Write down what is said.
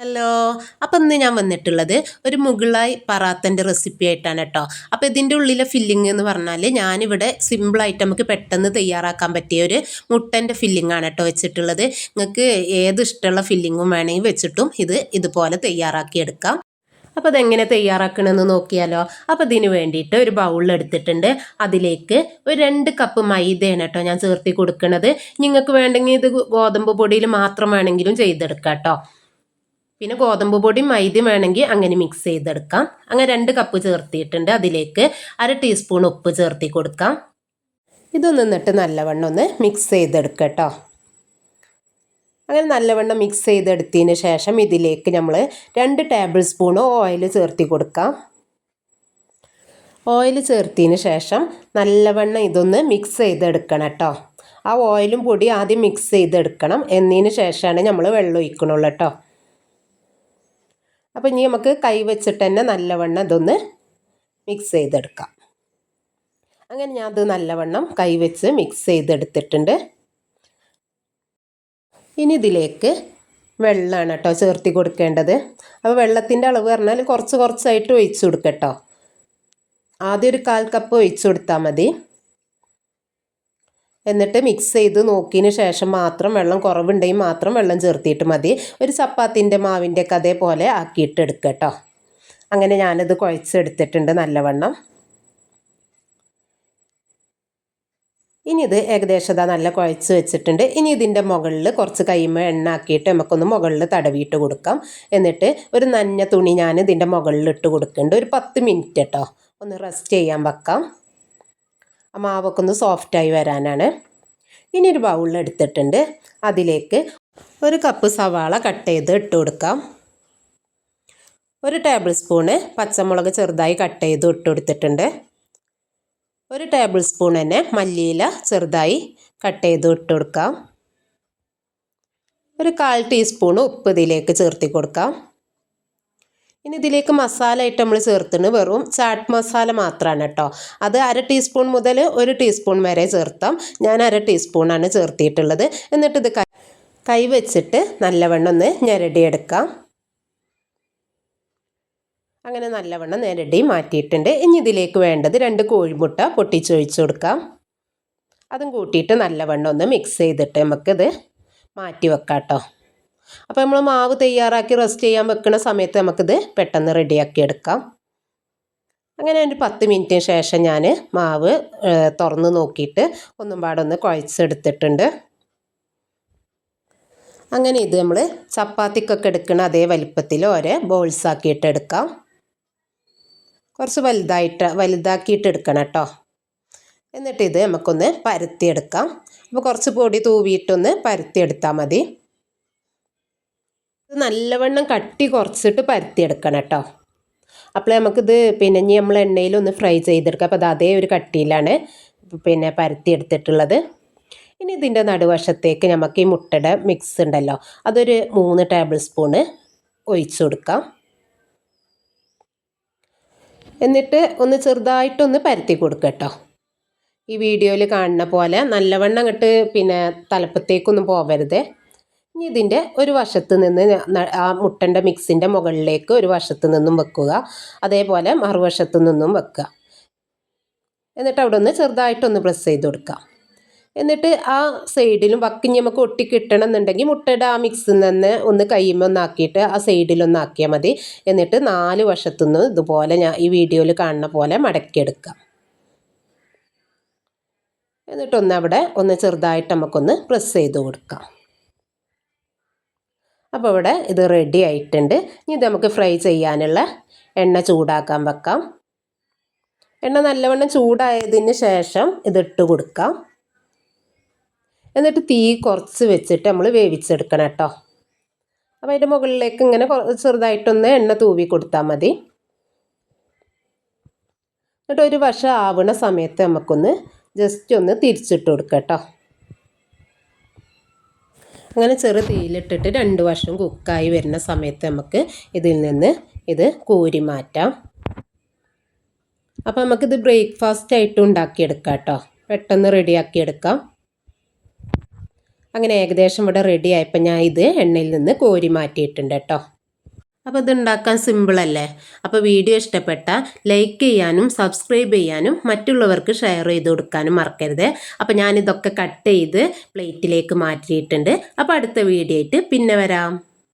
Hello. അപ്പം ഇന്ന് ഞാൻ വന്നിട്ടുള്ളത് ഒരു മുഗളായി പറാത്തന്റെ റെസിപ്പി ആയിട്ടാണ് കേട്ടോ അപ്പം ഇതിന്റെ ഉള്ളിലെ ഫില്ലിംഗ് എന്ന് പറഞ്ഞാൽ ഞാനിവിടെ സിമ്പിളായിട്ട് നമുക്ക് പെട്ടെന്ന് തയ്യാറാക്കാൻ പറ്റിയ ഒരു മുട്ടന്റെ ഫില്ലിംഗ് ആണ് കേട്ടോ വെച്ചിട്ടുള്ളത്. നിങ്ങൾക്ക് ഏത് ഇഷ്ടമുള്ള ഫില്ലിങ്ങും വേണമെങ്കിൽ വെച്ചിട്ടും ഇത് ഇതുപോലെ തയ്യാറാക്കിയെടുക്കാം അപ്പോൾ അതെങ്ങനെ തയ്യാറാക്കണമെന്ന് നോക്കിയാലോ. അപ്പോൾ ഇതിന് വേണ്ടിയിട്ട് ഒരു ബൗളിൽ എടുത്തിട്ടുണ്ട്. അതിലേക്ക് ഒരു രണ്ട് കപ്പ് മൈദയാണ് കേട്ടോ ഞാൻ ചേർത്തി കൊടുക്കുന്നത് നിങ്ങൾക്ക് വേണ്ടെങ്കിൽ ഇത് ഗോതമ്പ് പൊടിയിൽ മാത്രം വേണമെങ്കിലും ചെയ്തെടുക്കാം കേട്ടോ പിന്നെ ഗോതമ്പ് പൊടി മൈദ വേണമെങ്കിൽ അങ്ങനെ മിക്സ് ചെയ്തെടുക്കാം. അങ്ങനെ രണ്ട് കപ്പ് ചേർത്തിയിട്ടുണ്ട്. അതിലേക്ക് അര ടീസ്പൂൺ ഉപ്പ് ചേർത്തി കൊടുക്കാം. ഇതൊന്ന് നിന്നിട്ട് നല്ലവണ്ണം ഒന്ന് മിക്സ് ചെയ്തെടുക്കുക കേട്ടോ അങ്ങനെ നല്ലവണ്ണം മിക്സ് ചെയ്തെടുത്തതിന് ശേഷം ഇതിലേക്ക് നമ്മൾ രണ്ട് ടേബിൾ സ്പൂൺ ഓയിൽ ചേർത്തി കൊടുക്കാം. ഓയിൽ ചേർത്തതിന് ശേഷം നല്ലവണ്ണം ഇതൊന്ന് മിക്സ് ചെയ്തെടുക്കണം കേട്ടോ ആ ഓയിലും പൊടി ആദ്യം മിക്സ് ചെയ്തെടുക്കണം. എന്നതിന് ശേഷമാണ് നമ്മൾ വെള്ളം ഒഴിക്കണുള്ളൂ കേട്ടോ അപ്പോൾ ഇനി നമുക്ക് കൈ വെച്ചിട്ട് തന്നെ നല്ലവണ്ണം ഇതൊന്ന് മിക്സ് ചെയ്തെടുക്കാം. അങ്ങനെ ഞാൻ അത് നല്ലവണ്ണം കൈവച്ച് മിക്സ് ചെയ്തെടുത്തിട്ടുണ്ട്. ഇനി ഇതിലേക്ക് വെള്ളമാണ് കേട്ടോ ചേർത്തി കൊടുക്കേണ്ടത്. അപ്പോൾ വെള്ളത്തിന്റെ അളവ് പറഞ്ഞാൽ കുറച്ച് കുറച്ചായിട്ട് ഒഴിച്ചു കൊടുക്കട്ടോ ആദ്യം ഒരു കാൽ കപ്പ് ഒഴിച്ചു കൊടുത്താൽ മതി. എന്നിട്ട് മിക്സ് ചെയ്ത് നോക്കിയതിന് ശേഷം മാത്രം വെള്ളം കുറവുണ്ടെങ്കിൽ മാത്രം വെള്ളം ചേർത്തിയിട്ട് മതി. ഒരു ചപ്പാത്തിന്റെ മാവിന്റെ ഒക്കെ അതേപോലെ ആക്കിയിട്ട് എടുക്കുക കേട്ടോ. അങ്ങനെ ഞാനത് കുഴച്ചെടുത്തിട്ടുണ്ട് നല്ലവണ്ണം. ഇനി ഇത് ഏകദേശം ഇതാ നല്ല കുഴച്ച് വെച്ചിട്ടുണ്ട്. ഇനി ഇതിന്റെ മുകളിൽ കുറച്ച് കൈമ എണ്ണ ആക്കിയിട്ട് നമുക്കൊന്ന് മുകളിൽ തടവിയിട്ട് കൊടുക്കാം. എന്നിട്ട് ഒരു നഞ്ഞ തുണി ഞാൻ ഇതിന്റെ മുകളിൽ ഇട്ട് കൊടുക്കുന്നുണ്ട്. ഒരു പത്ത് മിനിറ്റ് കേട്ടോ. ഒന്ന് റെസ്റ്റ് ചെയ്യാൻ വെക്കാം. ആ മാവൊക്കെ സോഫ്റ്റായി വരാനാണ്. ഇനി ഒരു ബൗളിൽ എടുത്തിട്ടുണ്ട്. അതിലേക്ക് ഒരു കപ്പ് സവാള കട്ട് ചെയ്ത് ഇട്ട് കൊടുക്കാം. ഒരു ടേബിൾ സ്പൂണ് പച്ചമുളക് ചെറുതായി കട്ട് ചെയ്ത് ഇട്ട് കൊടുത്തിട്ടുണ്ട്. ഒരു ടേബിൾ സ്പൂൺ തന്നെ മല്ലിയില ചെറുതായി കട്ട് ചെയ്ത് ഇട്ട് കൊടുക്കാം. ഒരു കാൽ ടീസ്പൂൺ ഉപ്പ് ഇതിലേക്ക് ചേർത്തി കൊടുക്കാം. ഇനി ഇതിലേക്ക് മസാല ആയിട്ട് നമ്മൾ ചേർത്തിന് വെറും ചാട്ട് മസാല മാത്രമാണ് കേട്ടോ അത് അര ടീസ്പൂൺ മുതൽ ഒരു ടീസ്പൂൺ വരെ ചേർത്താം. ഞാൻ അര ടീസ്പൂണാണ് ചേർത്തിയിട്ടുള്ളത്. എന്നിട്ട് ഇത് കൈ വെച്ചിട്ട് നല്ലവണ്ണം ഒന്ന് ഞെരടിയെടുക്കാം. അങ്ങനെ നല്ലവണ്ണം ഞെരടി മാറ്റിയിട്ടുണ്ട്. ഇനി ഇതിലേക്ക് വേണ്ടത് രണ്ട് കോഴിമുട്ട പൊട്ടിച്ചൊഴിച്ചു കൊടുക്കാം. അതും കൂട്ടിയിട്ട് നല്ലവണ്ണം ഒന്ന് മിക്സ് ചെയ്തിട്ട് നമുക്കിത് മാറ്റി വെക്കാം കേട്ടോ അപ്പോൾ നമ്മൾ മാവ് തയ്യാറാക്കി റെസ്റ്റ് ചെയ്യാൻ വെക്കുന്ന സമയത്ത് നമുക്കിത് പെട്ടെന്ന് റെഡിയാക്കി എടുക്കാം. അങ്ങനെ ഒരു പത്ത് മിനിറ്റിന് ശേഷം ഞാൻ മാവ് തുറന്ന് നോക്കിയിട്ട് ഒന്നും പാടൊന്ന് കുഴച്ചെടുത്തിട്ടുണ്ട്. അങ്ങനെ ഇത് നമ്മൾ ചപ്പാത്തിക്കൊക്കെ എടുക്കുന്ന അതേ വലിപ്പത്തിൽ ഓരോ ബോൾസ് ആക്കിയിട്ട് എടുക്കാം. കുറച്ച് വലുതായിട്ട് വലുതാക്കിയിട്ട് എടുക്കണം കേട്ടോ. എന്നിട്ട് ഇത് നമുക്കൊന്ന് പരത്തിയെടുക്കാം. അപ്പോൾ കുറച്ച് പൊടി തൂവിയിട്ടൊന്ന് പരത്തിയെടുത്താൽ മതി. നല്ലവണ്ണം കട്ടി കുറച്ചിട്ട് പരത്തിയെടുക്കണം കേട്ടോ. അപ്പോൾ നമുക്കിത് പിന്നെ ഇനി നമ്മൾ എണ്ണയിലൊന്ന് ഫ്രൈ ചെയ്തെടുക്കാം. അപ്പോൾ അത് അതേ ഒരു കട്ടിയിലാണ് പിന്നെ പരത്തിയെടുത്തിട്ടുള്ളത്. ഇനി ഇതിന്റെ നടുവശത്തേക്ക് നമുക്ക് ഈ മുട്ടയുടെ മിക്സ് ഉണ്ടല്ലോ അതൊരു മൂന്ന് ടേബിൾ സ്പൂണ് ഒഴിച്ചു കൊടുക്കാം. എന്നിട്ട് ഒന്ന് ചെറുതായിട്ടൊന്ന് പരത്തി കൊടുക്കുക കേട്ടോ. ഈ വീഡിയോയിൽ കാണുന്ന പോലെ നല്ലവണ്ണം അങ്ങോട്ട് പിന്നെ തലപ്പത്തേക്കൊന്നും പോവരുത്. ഇനി ഇതിന്റെ ഒരു വശത്ത് നിന്ന് ആ മുട്ടന്റെ മിക്സിന്റെ മുകളിലേക്ക് ഒരു വശത്ത് നിന്നും വെക്കുക. അതേപോലെ മറുവശത്ത് നിന്നും വെക്കുക. എന്നിട്ട് അവിടെ ഒന്ന് ചെറുതായിട്ടൊന്ന് പ്രസ് ചെയ്ത് കൊടുക്കുക. എന്നിട്ട് ആ സൈഡിലും വക്കിഞ്ഞ് നമുക്ക് ഒട്ടി കിട്ടണം എന്നുണ്ടെങ്കിൽ മുട്ടയുടെ ആ മിക്സിൽ നിന്ന് ഒന്ന് കയ്യുമ്പോൾ ഒന്നാക്കിയിട്ട് ആ സൈഡിലൊന്നാക്കിയാൽ മതി. എന്നിട്ട് നാല് വശത്തുനിന്ന് ഇതുപോലെ ഞാൻ ഈ വീഡിയോയിൽ കാണുന്ന പോലെ മടക്കിയെടുക്കാം എന്നിട്ടൊന്ന് അവിടെ ഒന്ന് ചെറുതായിട്ട് നമുക്കൊന്ന് പ്രസ് ചെയ്ത് കൊടുക്കാം. അപ്പോൾ ഇവിടെ ഇത് റെഡി ആയിട്ടുണ്ട്. ഇനി ഇത് നമുക്ക് ഫ്രൈ ചെയ്യാനുള്ള എണ്ണ ചൂടാക്കാൻ വെക്കാം. എണ്ണ നല്ലവണ്ണം ചൂടായതിന് ശേഷം ഇതിട്ട് കൊടുക്കാം. എന്നിട്ട് തീ കുറച്ച് വെച്ചിട്ട് നമ്മൾ വേവിച്ചെടുക്കണം കേട്ടോ. അപ്പോൾ അതിന്റെ മുകളിലേക്ക് ഇങ്ങനെ ചെറുതായിട്ടൊന്ന് എണ്ണ തൂവി കൊടുത്താൽ മതി. എന്നിട്ട് ഒരു വശം ആവണ സമയത്ത് നമുക്കൊന്ന് ജസ്റ്റ് ഒന്ന് തിരിച്ചിട്ട് കൊടുക്കാം കേട്ടോ. അങ്ങനെ ചെറു തീയിലിട്ടിട്ട് രണ്ട് വർഷം കുക്കായി വരുന്ന സമയത്ത് നമുക്ക് ഇതിൽ നിന്ന് ഇത് കോരി മാറ്റാം. അപ്പോൾ നമുക്കിത് ബ്രേക്ക്ഫാസ്റ്റ് ആയിട്ട് ഉണ്ടാക്കിയെടുക്കാം കേട്ടോ. പെട്ടെന്ന് റെഡിയാക്കിയെടുക്കാം. അങ്ങനെ ഏകദേശം ഇവിടെ റെഡി ആയപ്പോൾ ഞാൻ ഇത് എണ്ണയിൽ നിന്ന് കോരി മാറ്റിയിട്ടുണ്ട് കേട്ടോ. അപ്പോൾ ഇത് ഉണ്ടാക്കാൻ സിമ്പിളല്ലേ അപ്പോൾ വീഡിയോ ഇഷ്ടപ്പെട്ട ലൈക്ക് ചെയ്യാനും സബ്സ്ക്രൈബ് ചെയ്യാനും മറ്റുള്ളവർക്ക് ഷെയർ ചെയ്ത് കൊടുക്കാനും മറക്കരുത്. അപ്പോൾ ഞാനിതൊക്കെ കട്ട് ചെയ്ത് പ്ലേറ്റിലേക്ക് മാറ്റിയിട്ടുണ്ട്. അപ്പോൾ അടുത്ത വീഡിയോ ആയിട്ട് പിന്നെ വരാം.